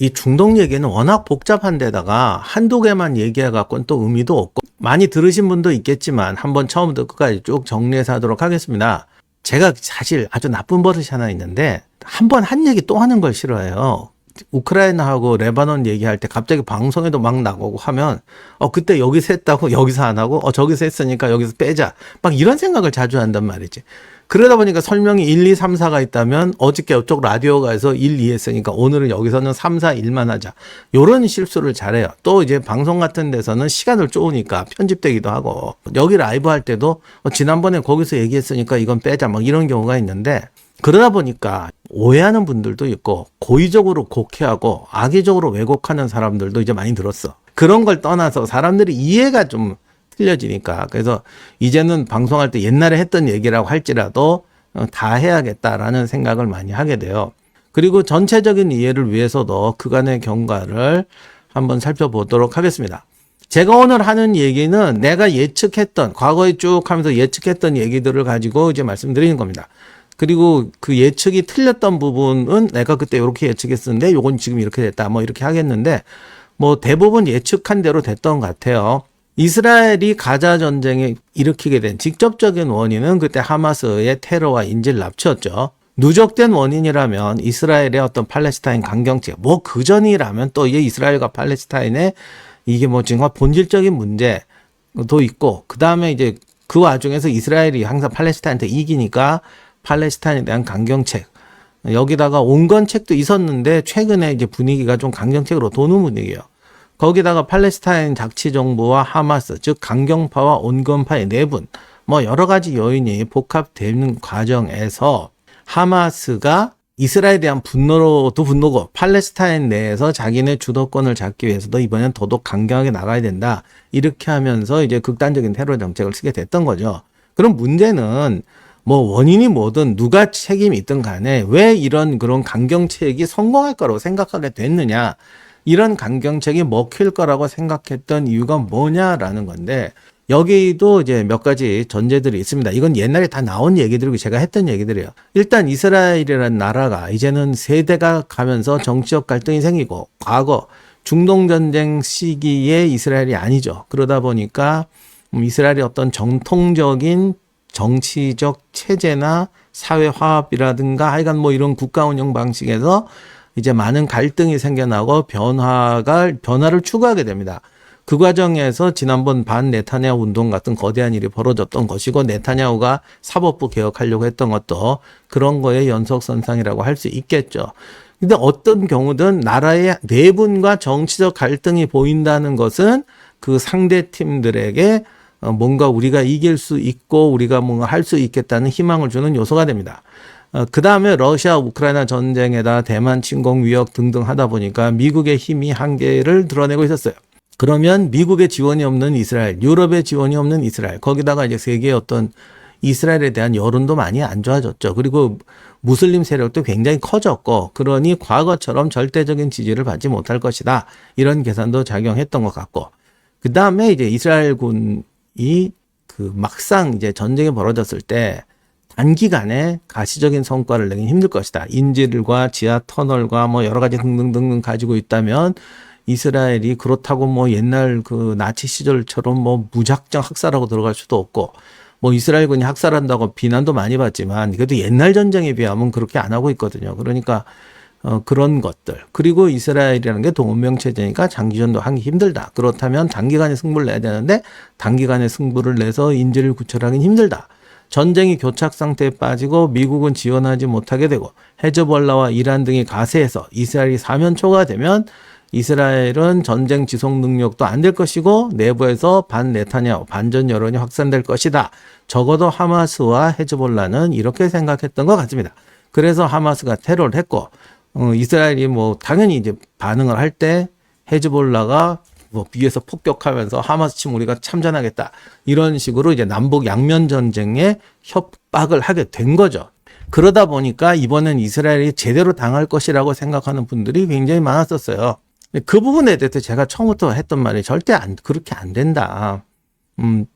이 중동 얘기는 워낙 복잡한 데다가 한두 개만 얘기해갖고는 또 의미도 없고 많이 들으신 분도 있겠지만 한번 처음부터 끝까지 쭉 정리해서 하도록 하겠습니다. 제가 사실 아주 나쁜 버릇이 하나 있는데 한 번한 얘기 또 하는 걸 싫어해요. 우크라이나하고 레바논 얘기할 때 갑자기 방송에도 막 나오고 하면 어 그때 여기서 했다고 여기서 안 하고 어 저기서 했으니까 여기서 빼자 막 이런 생각을 자주 한단 말이지. 그러다 보니까 설명이 1, 2, 3, 4가 있다면 어저께 이쪽 라디오가 해서 1, 2 했으니까 오늘은 여기서는 3, 4, 1만 하자. 요런 실수를 잘해요. 또 이제 방송 같은 데서는 시간을 쪼으니까 편집되기도 하고 여기 라이브 할 때도 어, 지난번에 거기서 얘기했으니까 이건 빼자 막 이런 경우가 있는데 그러다 보니까 오해하는 분들도 있고 고의적으로 곡해하고 악의적으로 왜곡하는 사람들도 이제 많이 들었어. 그런 걸 떠나서 사람들이 이해가 좀 틀려지니까 그래서 이제는 방송할 때 옛날에 했던 얘기라고 할지라도 어, 다 해야겠다라는 생각을 많이 하게 돼요. 그리고 전체적인 이해를 위해서도 그간의 경과를 한번 살펴보도록 하겠습니다. 제가 오늘 하는 얘기는 내가 예측했던 과거에 쭉 하면서 예측했던 얘기들을 가지고 이제 말씀드리는 겁니다. 그리고 그 예측이 틀렸던 부분은 내가 그때 이렇게 예측했었는데 요건 지금 이렇게 됐다 뭐 이렇게 하겠는데 뭐 대부분 예측한 대로 됐던 것 같아요. 이스라엘이 가자 전쟁에 일으키게 된 직접적인 원인은 그때 하마스의 테러와 인질 납치였죠. 누적된 원인이라면 이스라엘의 어떤 팔레스타인 강경책, 뭐 그 전이라면 또 이게 이스라엘과 팔레스타인의 이게 뭐 지금 본질적인 문제도 있고, 그 다음에 이제 그 와중에서 이스라엘이 항상 팔레스타인한테 이기니까 팔레스타인에 대한 강경책, 여기다가 온건 책도 있었는데 최근에 이제 분위기가 좀 강경책으로 도는 분위기예요. 거기다가 팔레스타인 자치 정부와 하마스 즉 강경파와 온건파의 내분 뭐 여러 가지 요인이 복합되는 과정에서 하마스가 이스라엘에 대한 분노로도 분노고 팔레스타인 내에서 자기네 주도권을 잡기 위해서도 이번엔 더더욱 강경하게 나가야 된다. 이렇게 하면서 이제 극단적인 테러 정책을 쓰게 됐던 거죠. 그럼 문제는 뭐 원인이 뭐든 누가 책임이 있든 간에 왜 이런 그런 강경책이 성공할 거라고 생각하게 됐느냐. 이런 강경책이 먹힐 거라고 생각했던 이유가 뭐냐라는 건데 여기도 이제 몇 가지 전제들이 있습니다. 이건 옛날에 다 나온 얘기들이고 제가 했던 얘기들이에요. 일단 이스라엘이라는 나라가 이제는 세대가 가면서 정치적 갈등이 생기고 과거 중동 전쟁 시기에 이스라엘이 아니죠. 그러다 보니까 음, 이스라엘이 어떤 정통적인 정치적 체제나 사회 화합이라든가 하여간 뭐 이런 국가 운영 방식에서 이제 많은 갈등이 생겨나고 변화가 변화를 추구하게 됩니다. 그 과정에서 지난번 반 네타냐후 운동 같은 거대한 일이 벌어졌던 것이고 네타냐후가 사법부 개혁하려고 했던 것도 그런 거의 연속선상이라고 할 수 있겠죠. 근데 어떤 경우든 나라의 내분과 정치적 갈등이 보인다는 것은 그 상대 팀들에게 어, 뭔가 우리가 이길 수 있고 우리가 뭔가 할 수 있겠다는 희망을 주는 요소가 됩니다. 어, 그 다음에 러시아 우크라이나 전쟁에다 대만 침공 위협 등등 하다 보니까 미국의 힘이 한계를 드러내고 있었어요. 그러면 미국의 지원이 없는 이스라엘, 유럽의 지원이 없는 이스라엘, 거기다가 이제 세계의 어떤 이스라엘에 대한 여론도 많이 안 좋아졌죠. 그리고 무슬림 세력도 굉장히 커졌고, 그러니 과거처럼 절대적인 지지를 받지 못할 것이다. 이런 계산도 작용했던 것 같고, 그 다음에 이제 이스라엘 군 이 그 막상 이제 전쟁이 벌어졌을 때 단기간에 가시적인 성과를 내긴 힘들 것이다. 인질과 지하 터널과 뭐 여러 가지 등등등등 가지고 있다면 이스라엘이 그렇다고 뭐 옛날 그 나치 시절처럼 뭐 무작정 학살하고 들어갈 수도 없고 뭐 이스라엘군이 학살한다고 비난도 많이 받지만 그래도 옛날 전쟁에 비하면 그렇게 안 하고 있거든요. 그러니까 어, 그런 것들. 그리고 이스라엘이라는 게 동원명 체제니까 장기전도 하기 힘들다. 그렇다면 단기간에 승부를 내야 되는데 단기간에 승부를 내서 인질을 구출하기는 힘들다. 전쟁이 교착 상태에 빠지고 미국은 지원하지 못하게 되고 헤즈볼라와 이란 등이 가세해서 이스라엘이 사면초가 되면 이스라엘은 전쟁 지속 능력도 안 될 것이고 내부에서 반 네타냐후 반전 여론이 확산될 것이다. 적어도 하마스와 헤즈볼라는 이렇게 생각했던 것 같습니다. 그래서 하마스가 테러를 했고 어, 이스라엘이 뭐 당연히 이제 반응을 할 때 헤즈볼라가 뭐 위에서 폭격하면서 하마스 침 우리가 참전하겠다 이런 식으로 이제 남북 양면 전쟁에 협박을 하게 된 거죠. 그러다 보니까 이번엔 이스라엘이 제대로 당할 것이라고 생각하는 분들이 굉장히 많았었어요. 그 부분에 대해서 제가 처음부터 했던 말이 절대 안 그렇게 안 된다. 음,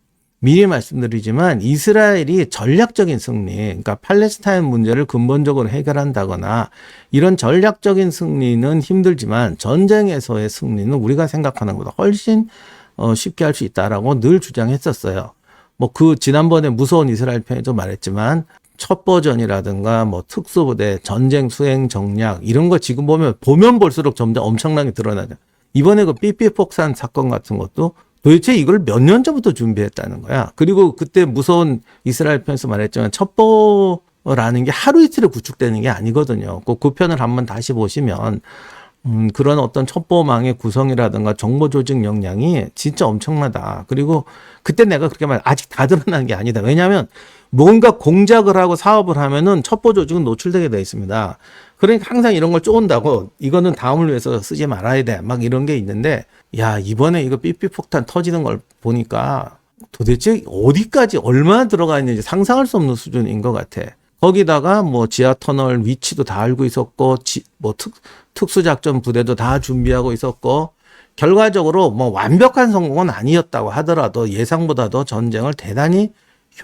미리 말씀드리지만 이스라엘이 전략적인 승리, 그러니까 팔레스타인 문제를 근본적으로 해결한다거나 이런 전략적인 승리는 힘들지만 전쟁에서의 승리는 우리가 생각하는 것보다 훨씬 어, 쉽게 할 수 있다라고 늘 주장했었어요. 뭐 그 지난번에 무서운 이스라엘 편에도 말했지만 첫 버전이라든가 뭐 특수부대, 전쟁 수행 정략 이런 거 지금 보면 보면 볼수록 점점 엄청나게 드러나죠. 이번에 그 삐삐 폭산 사건 같은 것도 도대체 이걸 몇 년 전부터 준비했다는 거야. 그리고 그때 무서운 이스라엘 편에서 말했지만 첩보라는 게 하루 이틀에 구축되는 게 아니거든요. 꼭그 편을 한번 다시 보시면 음, 그런 어떤 첩보망의 구성이라든가 정보 조직 역량이 진짜 엄청나다. 그리고 그때 내가 그렇게 말, 아직 다 드러난 게 아니다. 왜냐하면 뭔가 공작을 하고 사업을 하면은 첩보 조직은 노출되게 돼 있습니다. 그러니까 항상 이런 걸 쪼은다고 이거는 다음을 위해서 쓰지 말아야 돼. 막 이런 게 있는데 야, 이번에 이거 삐삐 폭탄 터지는 걸 보니까 도대체 어디까지 얼마나 들어가 있는지 상상할 수 없는 수준인 것 같아. 거기다가 뭐 지하 터널 위치도 다 알고 있었고 지, 뭐 특, 특수작전 부대도 다 준비하고 있었고 결과적으로 뭐 완벽한 성공은 아니었다고 하더라도 예상보다도 전쟁을 대단히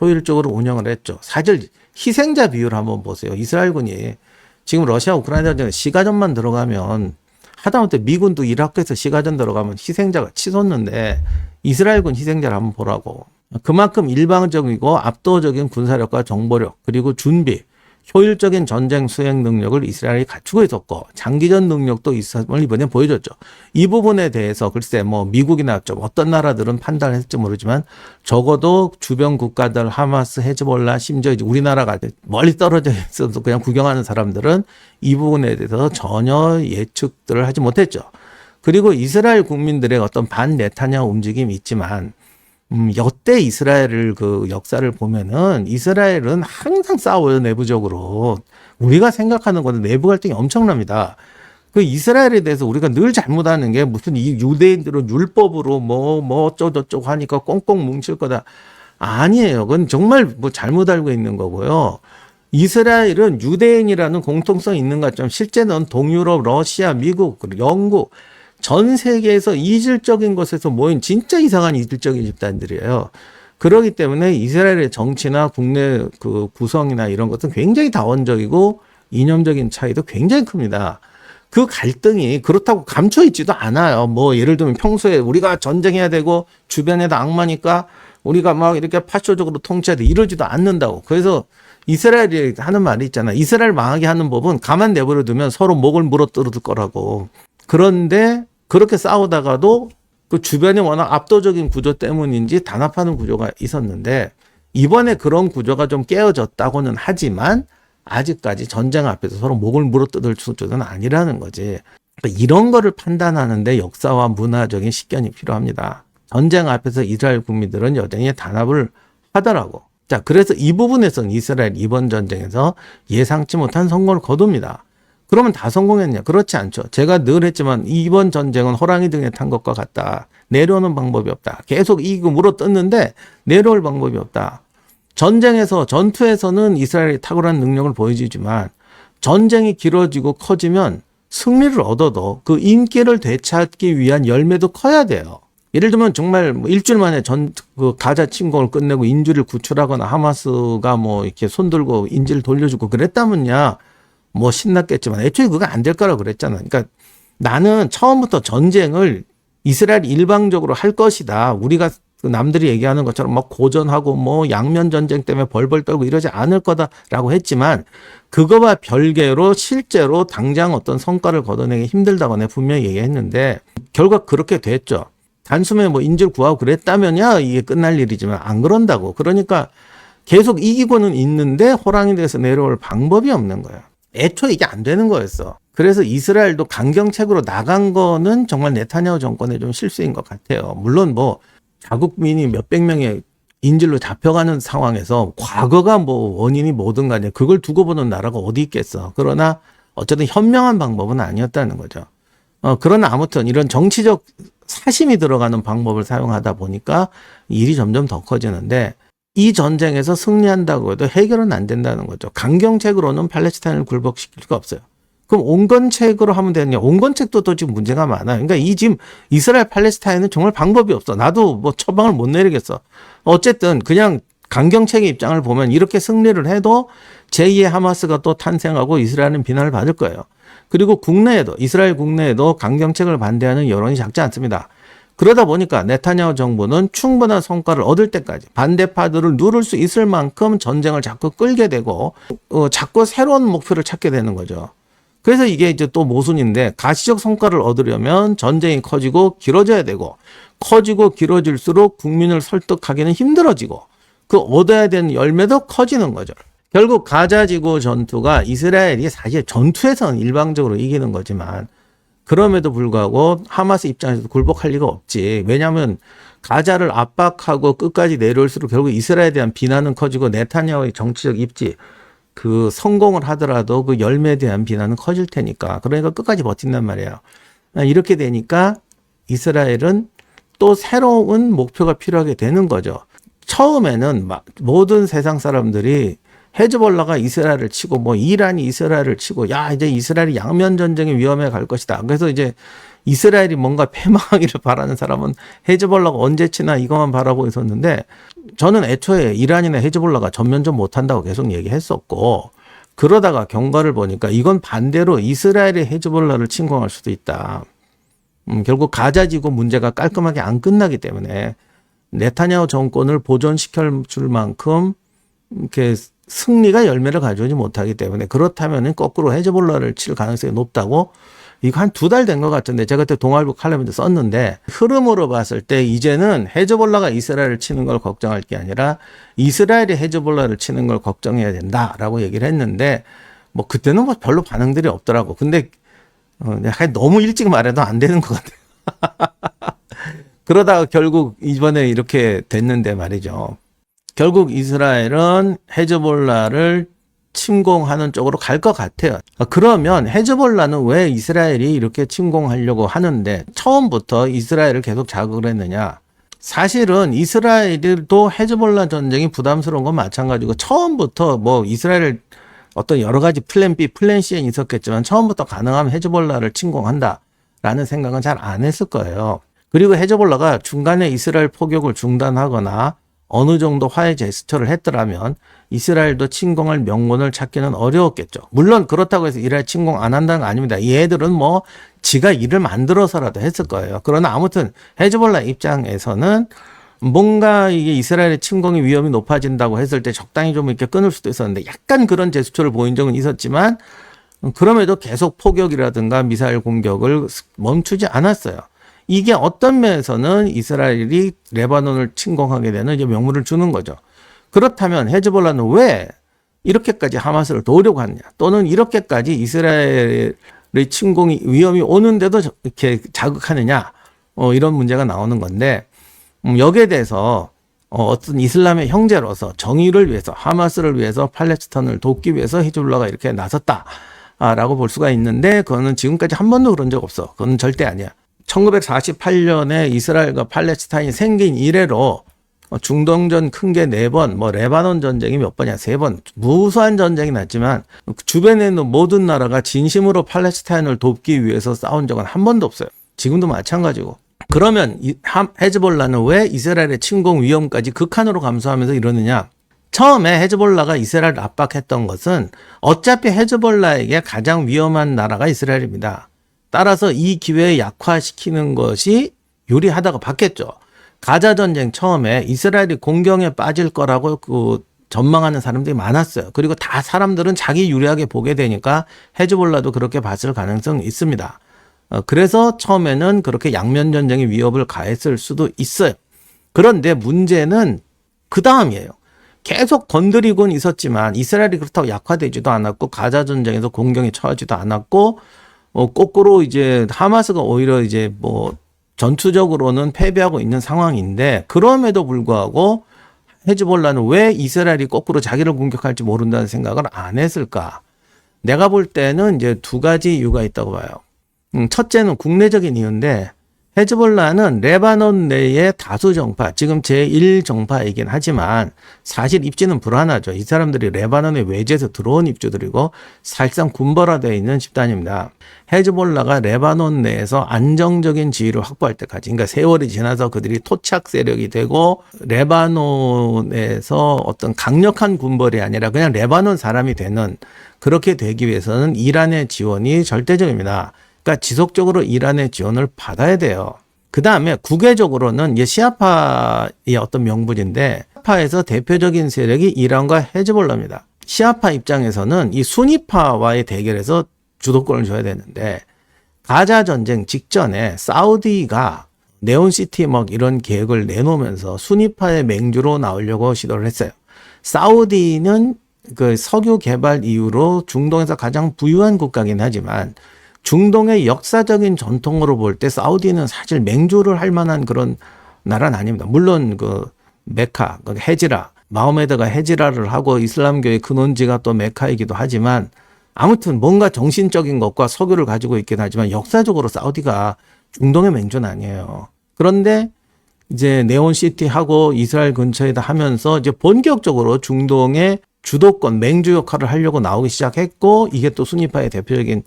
효율적으로 운영을 했죠. 사실 희생자 비율 한번 보세요. 이스라엘군이 지금 러시아 우크라이나 전쟁에 시가전만 들어가면 하다못해 미군도 이라크에서 시가전 들어가면 희생자가 치솟는데 이스라엘군 희생자를 한번 보라고. 그만큼 일방적이고 압도적인 군사력과 정보력 그리고 준비 효율적인 전쟁 수행 능력을 이스라엘이 갖추고 있었고 장기전 능력도 있었음을 이번에 보여줬죠. 이 부분에 대해서 글쎄 뭐 미국이나 좀 어떤 나라들은 판단했을지 모르지만 적어도 주변 국가들 하마스, 헤즈볼라 심지어 이제 우리나라가 멀리 떨어져 있어도 그냥 구경하는 사람들은 이 부분에 대해서 전혀 예측들을 하지 못했죠. 그리고 이스라엘 국민들의 어떤 반 네타냐 움직임이 있지만 음, 여태 이스라엘을 그 역사를 보면은 이스라엘은 항상 싸워요, 내부적으로. 우리가 생각하는 거는 내부 갈등이 엄청납니다. 그 이스라엘에 대해서 우리가 늘 잘못하는 게 무슨 이 유대인들은 율법으로 뭐, 뭐 어쩌고저쩌고 하니까 꽁꽁 뭉칠 거다. 아니에요. 그건 정말 뭐 잘못 알고 있는 거고요. 이스라엘은 유대인이라는 공통성이 있는 것처럼 실제는 동유럽, 러시아, 미국, 영국, 전 세계에서 이질적인 것에서 모인 진짜 이상한 이질적인 집단들이에요. 그러기 때문에 이스라엘의 정치나 국내 그 구성이나 이런 것은 굉장히 다원적이고 이념적인 차이도 굉장히 큽니다. 그 갈등이 그렇다고 감춰 있지도 않아요. 뭐 예를 들면 평소에 우리가 전쟁해야 되고 주변에도 악마니까 우리가 막 이렇게 파쇼적으로 통치해야 돼 이러지도 않는다고. 그래서 이스라엘이 하는 말이 있잖아. 이스라엘 망하게 하는 법은 가만 내버려 두면 서로 목을 물어뜯을 거라고. 그런데 그렇게 싸우다가도 그 주변에 워낙 압도적인 구조 때문인지 단합하는 구조가 있었는데 이번에 그런 구조가 좀 깨어졌다고는 하지만 아직까지 전쟁 앞에서 서로 목을 물어뜯을 수준은 아니라는 거지. 그러니까 이런 거를 판단하는데 역사와 문화적인 식견이 필요합니다. 전쟁 앞에서 이스라엘 국민들은 여전히 단합을 하더라고. 자, 그래서 이 부분에서는 이스라엘 이번 전쟁에서 예상치 못한 성공을 거둡니다. 그러면 다 성공했냐? 그렇지 않죠. 제가 늘 했지만 이번 전쟁은 호랑이 등에 탄 것과 같다. 내려오는 방법이 없다. 계속 이기고 물어뜯는데 내려올 방법이 없다. 전쟁에서 전투에서는 이스라엘이 탁월한 능력을 보여주지만 전쟁이 길어지고 커지면 승리를 얻어도 그 인기를 되찾기 위한 열매도 커야 돼요. 예를 들면 정말 뭐 일주일 만에 전 그 가자 침공을 끝내고 인주를 구출하거나 하마스가 뭐 이렇게 손들고 인지를 돌려주고 그랬다면야 뭐 신났겠지만 애초에 그거 안 될 거라고 그랬잖아. 그러니까 나는 처음부터 전쟁을 이스라엘 일방적으로 할 것이다. 우리가 그 남들이 얘기하는 것처럼 막 고전하고 뭐 양면 전쟁 때문에 벌벌 떨고 이러지 않을 거다라고 했지만 그거와 별개로 실제로 당장 어떤 성과를 거둬내기 힘들다고 내 분명히 얘기했는데 결과 그렇게 됐죠. 단숨에 뭐 인질 구하고 그랬다면야 이게 끝날 일이지만 안 그런다고. 그러니까 계속 이기고는 있는데 호랑이 돼서 내려올 방법이 없는 거야. 애초에 이게 안 되는 거였어. 그래서 이스라엘도 강경책으로 나간 거는 정말 네타냐후 정권의 좀 실수인 것 같아요. 물론 뭐 자국민이 몇백 명의 인질로 잡혀가는 상황에서 과거가 뭐 원인이 뭐든 간에 그걸 두고 보는 나라가 어디 있겠어. 그러나 어쨌든 현명한 방법은 아니었다는 거죠. 어, 그러나 아무튼 이런 정치적 사심이 들어가는 방법을 사용하다 보니까 일이 점점 더 커지는데 이 전쟁에서 승리한다고 해도 해결은 안 된다는 거죠. 강경책으로는 팔레스타인을 굴복시킬 수가 없어요. 그럼 온건책으로 하면 되느냐? 온건책도 또 지금 문제가 많아요. 그러니까 이 지금 이스라엘 팔레스타인은 정말 방법이 없어. 나도 뭐 처방을 못 내리겠어. 어쨌든 그냥 강경책의 입장을 보면 이렇게 승리를 해도 제2의 하마스가 또 탄생하고 이스라엘은 비난을 받을 거예요. 그리고 국내에도 이스라엘 국내에도 강경책을 반대하는 여론이 작지 않습니다. 그러다 보니까 네타냐후 정부는 충분한 성과를 얻을 때까지 반대파들을 누를 수 있을 만큼 전쟁을 자꾸 끌게 되고 어, 자꾸 새로운 목표를 찾게 되는 거죠. 그래서 이게 이제 또 모순인데 가시적 성과를 얻으려면 전쟁이 커지고 길어져야 되고 커지고 길어질수록 국민을 설득하기는 힘들어지고 그 얻어야 되는 열매도 커지는 거죠. 결국 가자 지구 전투가 이스라엘이 사실 전투에서는 일방적으로 이기는 거지만 그럼에도 불구하고 하마스 입장에서도 굴복할 리가 없지. 왜냐하면 가자를 압박하고 끝까지 내려올수록 결국 이스라엘에 대한 비난은 커지고 네타냐후의 정치적 입지 그 성공을 하더라도 그 열매에 대한 비난은 커질 테니까. 그러니까 끝까지 버틴단 말이에요. 이렇게 되니까 이스라엘은 또 새로운 목표가 필요하게 되는 거죠. 처음에는 막 모든 세상 사람들이 헤즈볼라가 이스라엘을 치고 뭐 이란이 이스라엘을 치고 야 이제 이스라엘이 양면 전쟁의 위험에 갈 것이다. 그래서 이제 이스라엘이 뭔가 패망하기를 바라는 사람은 헤즈볼라가 언제 치나 이것만 바라보고 있었는데 저는 애초에 이란이나 헤즈볼라가 전면전 못한다고 계속 얘기했었고 그러다가 경과를 보니까 이건 반대로 이스라엘이 헤즈볼라를 침공할 수도 있다. 음, 결국 가자지구 문제가 깔끔하게 안 끝나기 때문에 네타냐후 정권을 보존시켜 줄 만큼 이렇게 승리가 열매를 가져오지 못하기 때문에 그렇다면 거꾸로 헤즈볼라를 칠 가능성이 높다고 이거 한 두 달 된 것 같은데 제가 그때 동아일보 칼럼에도 썼는데 흐름으로 봤을 때 이제는 헤즈볼라가 이스라엘을 치는 걸 걱정할 게 아니라 이스라엘이 헤즈볼라를 치는 걸 걱정해야 된다라고 얘기를 했는데 뭐 그때는 뭐 별로 반응들이 없더라고. 근데 어, 내가 너무 일찍 말해도 안 되는 것 같아요. 그러다가 결국 이번에 이렇게 됐는데 말이죠. 결국 이스라엘은 헤즈볼라를 침공하는 쪽으로 갈 것 같아요. 그러면 헤즈볼라는 왜 이스라엘이 이렇게 침공하려고 하는데 처음부터 이스라엘을 계속 자극을 했느냐? 사실은 이스라엘도 헤즈볼라 전쟁이 부담스러운 건 마찬가지고 처음부터 뭐 이스라엘 어떤 여러 가지 플랜 B, 플랜 C에 있었겠지만 처음부터 가능하면 헤즈볼라를 침공한다라는 생각은 잘 안 했을 거예요. 그리고 헤즈볼라가 중간에 이스라엘 포격을 중단하거나 어느 정도 화해 제스처를 했더라면 이스라엘도 침공할 명분을 찾기는 어려웠겠죠. 물론 그렇다고 해서 이스라엘 침공 안 한다는 거 아닙니다. 얘들은 뭐 지가 일을 만들어서라도 했을 거예요. 그러나 아무튼 헤즈볼라 입장에서는 뭔가 이게 이스라엘의 침공의 위험이 높아진다고 했을 때 적당히 좀 이렇게 끊을 수도 있었는데 약간 그런 제스처를 보인 적은 있었지만 그럼에도 계속 포격이라든가 미사일 공격을 멈추지 않았어요. 이게 어떤 면에서는 이스라엘이 레바논을 침공하게 되는 이제 명분을 주는 거죠. 그렇다면 헤즈볼라는 왜 이렇게까지 하마스를 도우려고 하느냐 또는 이렇게까지 이스라엘의 침공이 위험이 오는데도 이렇게 자극하느냐 어, 이런 문제가 나오는 건데 음, 여기에 대해서 어, 어떤 이슬람의 형제로서 정의를 위해서 하마스를 위해서 팔레스타인을 돕기 위해서 히즈볼라가 이렇게 나섰다라고 볼 수가 있는데 그거는 지금까지 한 번도 그런 적 없어. 그건 절대 아니야. 1948년에 이스라엘과 팔레스타인이 생긴 이래로 중동전 큰 게 네 번, 뭐 레바논 전쟁이 몇 번이야 세 번, 무수한 전쟁이 났지만 주변에 있는 모든 나라가 진심으로 팔레스타인을 돕기 위해서 싸운 적은 한 번도 없어요. 지금도 마찬가지고. 그러면 이 헤즈볼라는 왜 이스라엘의 침공 위험까지 극한으로 감수하면서 이러느냐? 처음에 헤즈볼라가 이스라엘을 압박했던 것은 어차피 헤즈볼라에게 가장 위험한 나라가 이스라엘입니다. 따라서 이 기회에 약화시키는 것이 유리하다고 봤겠죠. 가자 전쟁 처음에 이스라엘이 공경에 빠질 거라고 그 전망하는 사람들이 많았어요. 그리고 다 사람들은 자기 유리하게 보게 되니까 헤즈볼라도 그렇게 봤을 가능성이 있습니다. 어, 그래서 처음에는 그렇게 양면 전쟁의 위협을 가했을 수도 있어요. 그런데 문제는 그 다음이에요. 계속 건드리곤 있었지만 이스라엘이 그렇다고 약화되지도 않았고 가자 전쟁에서 공경에 처하지도 않았고 어, 거꾸로 이제 하마스가 오히려 이제 뭐 전투적으로는 패배하고 있는 상황인데 그럼에도 불구하고 헤즈볼라는 왜 이스라엘이 거꾸로 자기를 공격할지 모른다는 생각을 안 했을까? 내가 볼 때는 이제 두 가지 이유가 있다고 봐요. 음, 첫째는 국내적인 이유인데 헤즈볼라는 레바논 내의 다수 정파, 지금 제1정파이긴 하지만 사실 입지는 불안하죠. 이 사람들이 레바논의 외지에서 들어온 입주들이고 사실상 군벌화되어 있는 집단입니다. 헤즈볼라가 레바논 내에서 안정적인 지위를 확보할 때까지, 그러니까 세월이 지나서 그들이 토착 세력이 되고 레바논에서 어떤 강력한 군벌이 아니라 그냥 레바논 사람이 되는 그렇게 되기 위해서는 이란의 지원이 절대적입니다. 그러니까 지속적으로 이란의 지원을 받아야 돼요. 그 다음에 국외적으로는 이게 시아파의 어떤 명분인데 시아파에서 대표적인 세력이 이란과 헤즈볼라입니다. 시아파 입장에서는 이 순위파와의 대결에서 주도권을 줘야 되는데 가자 전쟁 직전에 사우디가 네온시티 막 이런 계획을 내놓으면서 순위파의 맹주로 나오려고 시도를 했어요. 사우디는 그 석유 개발 이후로 중동에서 가장 부유한 국가긴 하지만 중동의 역사적인 전통으로 볼 때 사우디는 사실 맹주를 할 만한 그런 나라는 아닙니다. 물론 그 메카, 그 헤지라, 마호메드가 헤지라를 하고 이슬람교의 근원지가 또 메카이기도 하지만 아무튼 뭔가 정신적인 것과 석유를 가지고 있긴 하지만 역사적으로 사우디가 중동의 맹주는 아니에요. 그런데 이제 네온시티 하고 이스라엘 근처에다 하면서 이제 본격적으로 중동의 주도권, 맹주 역할을 하려고 나오기 시작했고 이게 또 순위파의 대표적인 음,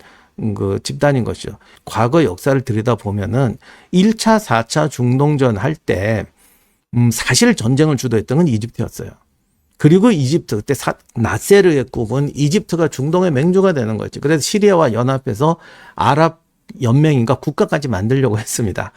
그 집단인 것이죠. 과거 역사를 들여다 보면은 1차, 4차 중동전 할 때, 음, 사실 전쟁을 주도했던 건 이집트였어요. 그리고 이집트, 그때 사, 나세르의 꿈은 이집트가 중동의 맹주가 되는 거죠. 그래서 시리아와 연합해서 아랍 연맹인가 국가까지 만들려고 했습니다.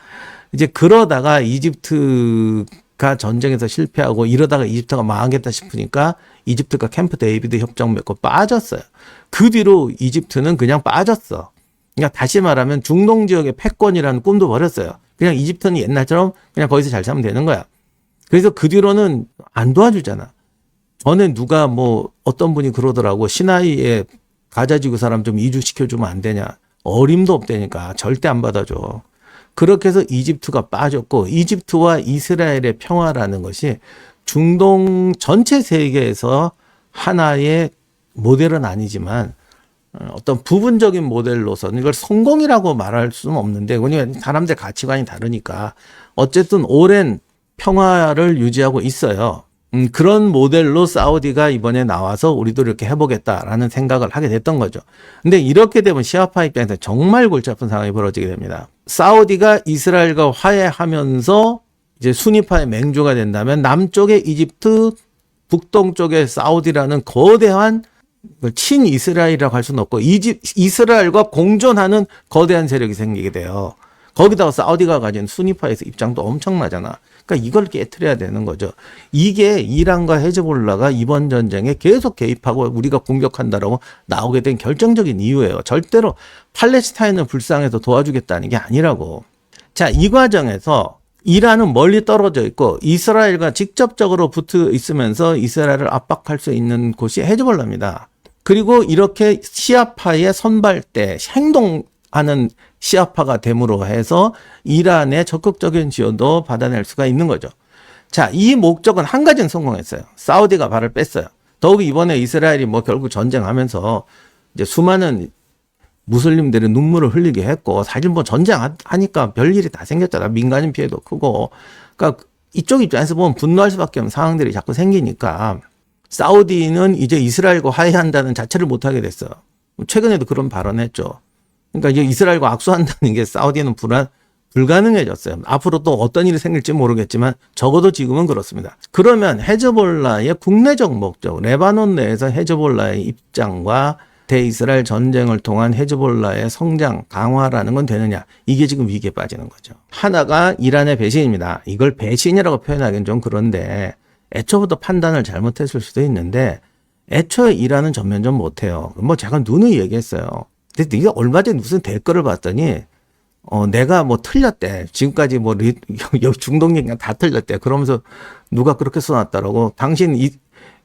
이제 그러다가 이집트 가 전쟁에서 실패하고 이러다가 이집트가 망하겠다 싶으니까 이집트가 캠프 데이비드 협정 맺고 빠졌어요. 그 뒤로 이집트는 그냥 빠졌어. 그러니까 다시 말하면 중동 지역의 패권이라는 꿈도 버렸어요. 그냥 이집트는 옛날처럼 그냥 거기서 잘 살면 되는 거야. 그래서 그 뒤로는 안 도와주잖아. 전에 누가 뭐 어떤 분이 그러더라고 시나이에 가자지구 사람 좀 이주시켜주면 안 되냐. 어림도 없다니까 절대 안 받아줘. 그렇게 해서 이집트가 빠졌고 이집트와 이스라엘의 평화라는 것이 중동 전체 세계에서 하나의 모델은 아니지만 어, 어떤 부분적인 모델로서 이걸 성공이라고 말할 수는 없는데 왜냐면 사람들 가치관이 다르니까 어쨌든 오랜 평화를 유지하고 있어요. 음, 그런 모델로 사우디가 이번에 나와서 우리도 이렇게 해보겠다라는 생각을 하게 됐던 거죠. 근데 이렇게 되면 시아파 입장에서 정말 골치 아픈 상황이 벌어지게 됩니다. 사우디가 이스라엘과 화해하면서 이제 순위파의 맹주가 된다면 남쪽의 이집트, 북동쪽의 사우디라는 거대한 그 친이스라엘이라고 할 수는 없고 이집 이스라엘과 공존하는 거대한 세력이 생기게 돼요. 거기다가 사우디가 가진 순위파에서 입장도 엄청나잖아. 그러니까 이걸 깨트려야 되는 거죠. 이게 이란과 헤즈볼라가 이번 전쟁에 계속 개입하고 우리가 공격한다라고 나오게 된 결정적인 이유예요. 절대로 팔레스타인을 불쌍해서 도와주겠다는 게 아니라고. 자, 이 과정에서 이란은 멀리 떨어져 있고 이스라엘과 직접적으로 붙어 있으면서 이스라엘을 압박할 수 있는 곳이 헤즈볼라입니다. 그리고 이렇게 시아파의 선발대 행동 하는 시아파가 됨으로 해서 이란의 적극적인 지원도 받아낼 수가 있는 거죠. 자, 이 목적은 한 가지는 성공했어요. 사우디가 발을 뺐어요. 더욱 이번에 이스라엘이 뭐 결국 전쟁하면서 이제 수많은 무슬림들이 눈물을 흘리게 했고 사실 뭐 전쟁하니까 별일이 다 생겼잖아. 민간인 피해도 크고. 그러니까 이쪽 입장에서 보면 분노할 수밖에 없는 상황들이 자꾸 생기니까 사우디는 이제 이스라엘과 화해한다는 자체를 못하게 됐어요. 최근에도 그런 발언했죠. 그러니까 이제 이스라엘과 악수한다는 게 사우디는 불안, 불가능해졌어요. 앞으로 또 어떤 일이 생길지 모르겠지만 적어도 지금은 그렇습니다. 그러면 헤즈볼라의 국내적 목적, 레바논 내에서 헤즈볼라의 입장과 대이스라엘 전쟁을 통한 헤즈볼라의 성장, 강화라는 건 되느냐. 이게 지금 위기에 빠지는 거죠. 하나가 이란의 배신입니다. 이걸 배신이라고 표현하기는 좀 그런데 애초부터 판단을 잘못했을 수도 있는데 애초에 이란은 전면전 못해요. 뭐 제가 누누이 얘기했어요. 근데 네가 얼마 전에 무슨 댓글을 봤더니 어 내가 뭐 틀렸대. 지금까지 뭐 리, 중동 얘기가 다 틀렸대. 그러면서 누가 그렇게 써놨다라고. 당신 이,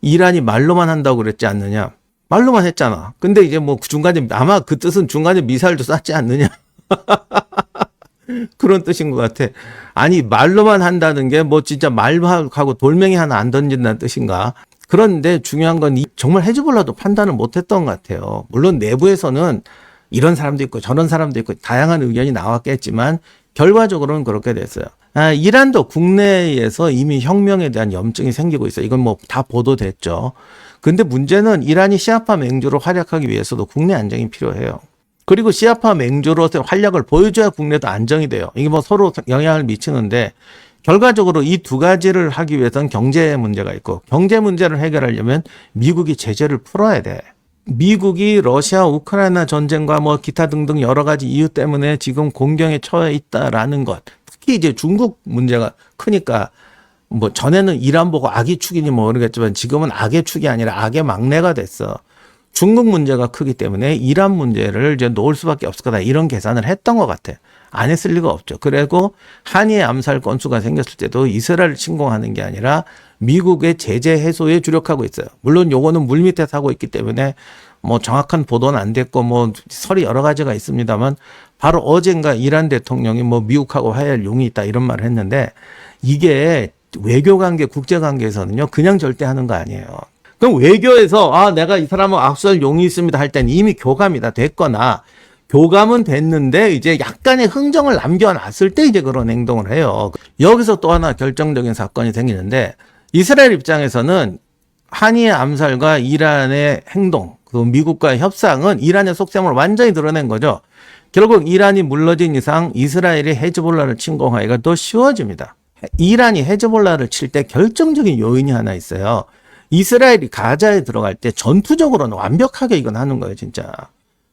이란이 말로만 한다고 그랬지 않느냐. 말로만 했잖아. 근데 이제 뭐 중간에 아마 그 뜻은 중간에 미사일도 쐈지 않느냐. 그런 뜻인 것 같아. 아니 말로만 한다는 게 뭐 진짜 말하고 돌멩이 하나 안 던진다는 뜻인가? 그런데 중요한 건 정말 헤즈볼라도 판단을 못했던 것 같아요. 물론 내부에서는 이런 사람도 있고 저런 사람도 있고 다양한 의견이 나왔겠지만 결과적으로는 그렇게 됐어요. 아, 이란도 국내에서 이미 혁명에 대한 염증이 생기고 있어요. 이건 뭐 다 보도됐죠. 근데 문제는 이란이 시아파 맹주로 활약하기 위해서도 국내 안정이 필요해요. 그리고 시아파 맹주로서의 활약을 보여줘야 국내도 안정이 돼요. 이게 뭐 서로 영향을 미치는데 결과적으로 이 두 가지를 하기 위해서는 경제 문제가 있고 경제 문제를 해결하려면 미국이 제재를 풀어야 돼. 미국이 러시아 우크라이나 전쟁과 뭐 기타 등등 여러 가지 이유 때문에 지금 공경에 처해 있다라는 것. 특히 이제 중국 문제가 크니까 뭐 전에는 이란 보고 악의 축이니 뭐 모르겠지만 지금은 악의 축이 아니라 악의 막내가 됐어. 중국 문제가 크기 때문에 이란 문제를 이제 놓을 수밖에 없을 거다. 이런 계산을 했던 것 같아. 안 했을 리가 없죠. 그리고 한일 암살 건수가 생겼을 때도 이스라엘을 침공하는 게 아니라 미국의 제재 해소에 주력하고 있어요. 물론 요거는 물밑에 사고 있기 때문에 뭐 정확한 보도는 안 됐고 뭐 설이 여러 가지가 있습니다만 바로 어젠가 이란 대통령이 뭐 미국하고 화해할 용이 있다 이런 말을 했는데 이게 외교 관계, 국제 관계에서는요 그냥 절대 하는 거 아니에요. 그럼 외교에서 아 내가 이 사람은 악수할 용이 있습니다 할 때는 이미 교감이 다 됐거나 교감은 됐는데 이제 약간의 흥정을 남겨놨을 때 이제 그런 행동을 해요. 여기서 또 하나 결정적인 사건이 생기는데 이스라엘 입장에서는 한이의 암살과 이란의 행동, 그 미국과의 협상은 이란의 속셈을 완전히 드러낸 거죠. 결국 이란이 물러진 이상 이스라엘이 헤즈볼라를 침공하기가 더 쉬워집니다. 이란이 헤즈볼라를 칠 때 결정적인 요인이 하나 있어요. 이스라엘이 가자에 들어갈 때 전투적으로는 완벽하게 이건 하는 거예요, 진짜.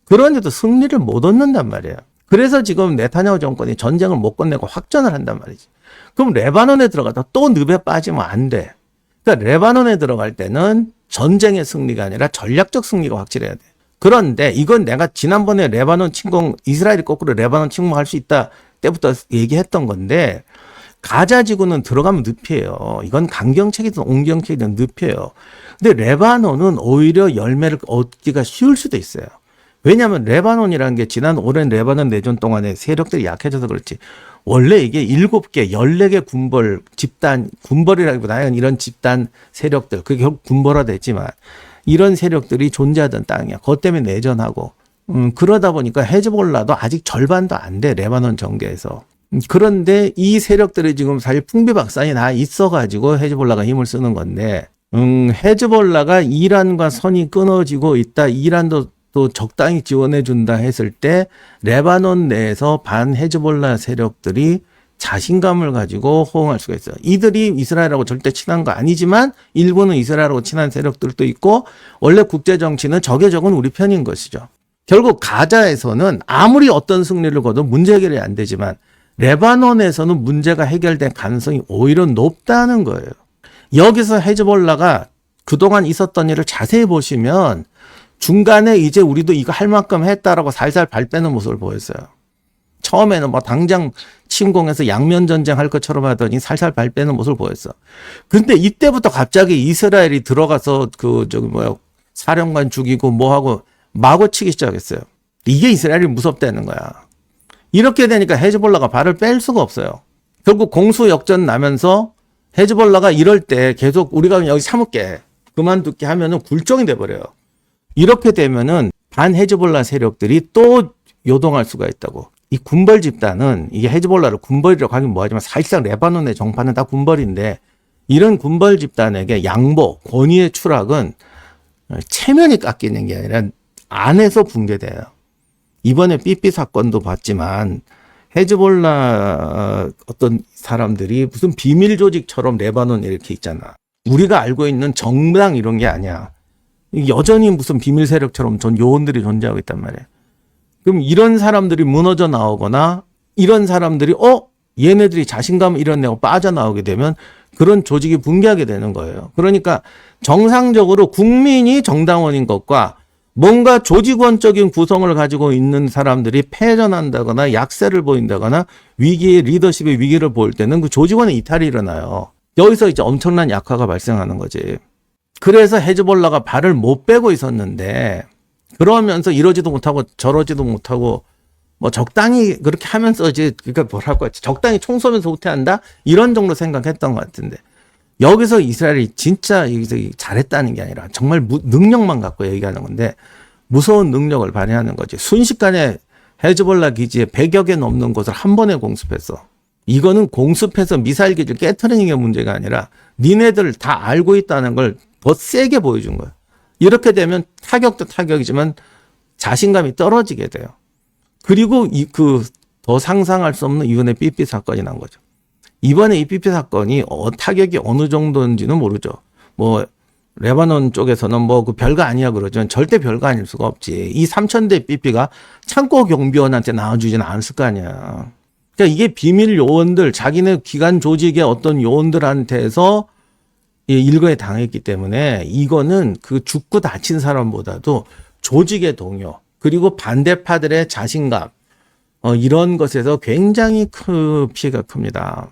그런데도 승리를 못 얻는단 말이에요. 그래서 지금 네타냐후 정권이 전쟁을 못 끝내고 확전을 한단 말이지. 그럼 레바논에 들어가다 또 늪에 빠지면 안 돼. 그러니까 레바논에 들어갈 때는 전쟁의 승리가 아니라 전략적 승리가 확실해야 돼. 그런데 이건 내가 지난번에 레바논 침공, 이스라엘이 거꾸로 레바논 침공할 수 있다 때부터 얘기했던 건데, 가자 지구는 들어가면 늪이에요. 이건 강경책이든 옹경책이든 늪이에요. 근데 레바논은 오히려 열매를 얻기가 쉬울 수도 있어요. 왜냐하면 레바논이라는 게 지난 오랜 레바논 내전 동안에 세력들이 약해져서 그렇지. 원래 이게 일곱 개, 열네 개 군벌 집단 군벌이라기보다는 이런 집단 세력들 그게 결국 군벌화 됐지만 이런 세력들이 존재하던 땅이야. 그것 때문에 내전하고 음, 그러다 보니까 헤즈볼라도 아직 절반도 안 돼. 레바논 정계에서. 음, 그런데 이 세력들이 지금 사실 풍비박산이 다 있어가지고 헤즈볼라가 힘을 쓰는 건데, 음, 헤즈볼라가 이란과 선이 끊어지고 있다. 이란도 또 적당히 지원해 준다 했을 때 레바논 내에서 반 헤즈볼라 세력들이 자신감을 가지고 호응할 수가 있어요. 이들이 이스라엘하고 절대 친한 거 아니지만 일부는 이스라엘하고 친한 세력들도 있고 원래 국제 정치는 적의 적은 우리 편인 것이죠. 결국 가자에서는 아무리 어떤 승리를 거둬 문제 해결이 안 되지만 레바논에서는 문제가 해결될 가능성이 오히려 높다는 거예요. 여기서 헤즈볼라가 그동안 있었던 일을 자세히 보시면 중간에 이제 우리도 이거 할 만큼 했다라고 살살 발 빼는 모습을 보였어요. 처음에는 뭐 당장 침공해서 양면 전쟁 할 것처럼 하더니 살살 발 빼는 모습을 보였어. 근데 이때부터 갑자기 이스라엘이 들어가서 그 저기 뭐야 사령관 죽이고 뭐 하고 마구 치기 시작했어요. 이게 이스라엘이 무섭다는 거야. 이렇게 되니까 헤즈볼라가 발을 뺄 수가 없어요. 결국 공수 역전 나면서 헤즈볼라가 이럴 때 계속 우리가 여기 참을게 그만둘게 하면은 굴종이 돼 버려요. 이렇게 되면은 반 헤즈볼라 세력들이 또 요동할 수가 있다고. 이 군벌 집단은 이게 헤즈볼라를 군벌이라고 하긴 뭐하지만 사실상 레바논의 정파는 다 군벌인데 이런 군벌 집단에게 양보, 권위의 추락은 체면이 깎이는 게 아니라 안에서 붕괴돼요. 이번에 삐삐 사건도 봤지만 헤즈볼라 어떤 사람들이 무슨 비밀 조직처럼 레바논 이렇게 있잖아. 우리가 알고 있는 정당 이런 게 아니야. 여전히 무슨 비밀 세력처럼 전 요원들이 존재하고 있단 말이에요. 그럼 이런 사람들이 무너져 나오거나 이런 사람들이 어 얘네들이 자신감을 잃어내고 빠져나오게 되면 그런 조직이 붕괴하게 되는 거예요. 그러니까 정상적으로 국민이 정당원인 것과 뭔가 조직원적인 구성을 가지고 있는 사람들이 패전한다거나 약세를 보인다거나 위기의 리더십의 위기를 보일 때는 그 조직원의 이탈이 일어나요. 여기서 이제 엄청난 약화가 발생하는 거지. 그래서 헤즈볼라가 발을 못 빼고 있었는데 그러면서 이러지도 못하고 저러지도 못하고 뭐 적당히 그렇게 하면서지 그러니까 뭐랄까 적당히 총 쏘면서 후퇴한다 이런 정도 생각했던 것 같은데 여기서 이스라엘이 진짜 여기서 잘했다는 게 아니라 정말 무, 능력만 갖고 얘기하는 건데 무서운 능력을 발휘하는 거지 순식간에 헤즈볼라 기지에 100여 개 넘는 곳을 한 번에 공습했어. 이거는 공습해서 미사일 기지를 깨트리는 게 문제가 아니라 니네들 다 알고 있다는 걸 더 세게 보여준 거예요. 이렇게 되면 타격도 타격이지만 자신감이 떨어지게 돼요. 그리고 이 그 더 상상할 수 없는 이번에 삐삐 사건이 난 거죠. 이번에 이 삐삐 사건이 어, 타격이 어느 정도인지는 모르죠. 뭐 레바논 쪽에서는 뭐 그 별거 아니야 그러죠. 절대 별거 아닐 수가 없지. 이 3천대 삐삐가 창고 경비원한테 나와주지는 않았을 거 아니야. 그러니까 이게 비밀 요원들, 자기네 기관 조직의 어떤 요원들한테서 이 일거에 당했기 때문에 이거는 그 죽고 다친 사람보다도 조직의 동요, 그리고 반대파들의 자신감, 어, 이런 것에서 굉장히 큰 피해가 큽니다.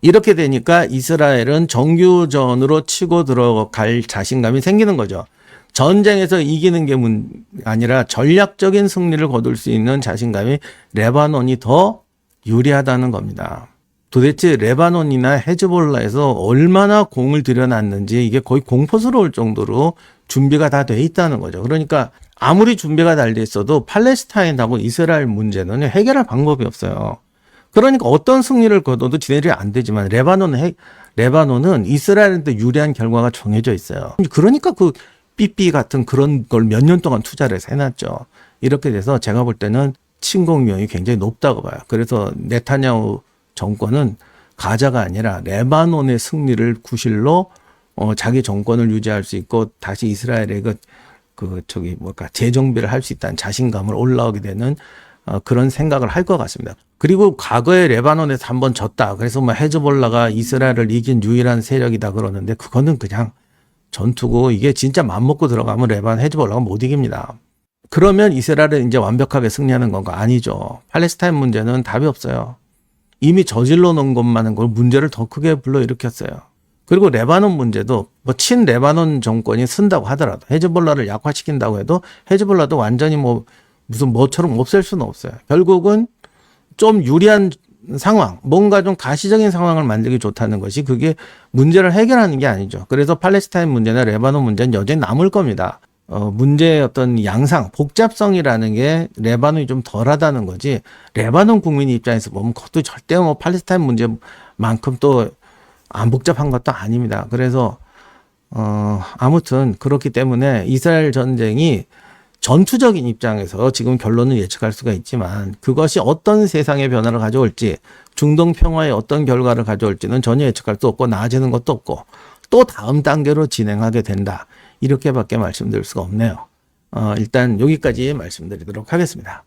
이렇게 되니까 이스라엘은 정규전으로 치고 들어갈 자신감이 생기는 거죠. 전쟁에서 이기는 게 문, 아니라 전략적인 승리를 거둘 수 있는 자신감이 레바논이 더 유리하다는 겁니다. 도대체 레바논이나 헤즈볼라에서 얼마나 공을 들여놨는지 이게 거의 공포스러울 정도로 준비가 다 돼 있다는 거죠. 그러니까 아무리 준비가 잘 돼 있어도 팔레스타인하고 이스라엘 문제는 해결할 방법이 없어요. 그러니까 어떤 승리를 거둬도 지네들이 안 되지만 레바논 해, 레바논은 이스라엘한테 유리한 결과가 정해져 있어요. 그러니까 그 삐삐 같은 그런 걸 몇 년 동안 투자를 해서 해놨죠. 이렇게 돼서 제가 볼 때는 침공률이 굉장히 높다고 봐요. 그래서 네타냐후 정권은 가자가 아니라 레바논의 승리를 구실로 어, 자기 정권을 유지할 수 있고 다시 이스라엘의 그, 그 저기 뭘까 재정비를 할 수 있다는 자신감을 올라오게 되는 어, 그런 생각을 할 것 같습니다. 그리고 과거에 레바논에서 한 번 졌다. 그래서 뭐 헤즈볼라가 이스라엘을 이긴 유일한 세력이다 그러는데 그거는 그냥 전투고 이게 진짜 맘먹고 들어가면 레바논 헤즈볼라가 못 이깁니다. 그러면 이스라엘은 이제 완벽하게 승리하는 건가? 아니죠. 팔레스타인 문제는 답이 없어요. 이미 저질러 놓은 것만은 걸 문제를 더 크게 불러일으켰어요. 그리고 레바논 문제도 뭐 친 레바논 정권이 쓴다고 하더라도 헤즈볼라를 약화시킨다고 해도 헤즈볼라도 완전히 뭐 무슨 뭐처럼 없앨 수는 없어요. 결국은 좀 유리한 상황, 뭔가 좀 가시적인 상황을 만들기 좋다는 것이 그게 문제를 해결하는 게 아니죠. 그래서 팔레스타인 문제나 레바논 문제는 여전히 남을 겁니다. 어, 문제의 어떤 양상, 복잡성이라는 게 레바논이 좀 덜하다는 거지, 레바논 국민 입장에서 보면 그것도 절대 뭐 팔레스타인 문제만큼 또 안 복잡한 것도 아닙니다. 그래서, 어, 아무튼 그렇기 때문에 이스라엘 전쟁이 전투적인 입장에서 지금 결론을 예측할 수가 있지만 그것이 어떤 세상의 변화를 가져올지 중동 평화에 어떤 결과를 가져올지는 전혀 예측할 수 없고 나아지는 것도 없고 또 다음 단계로 진행하게 된다. 이렇게밖에 말씀드릴 수가 없네요. 어, 일단 여기까지 말씀드리도록 하겠습니다.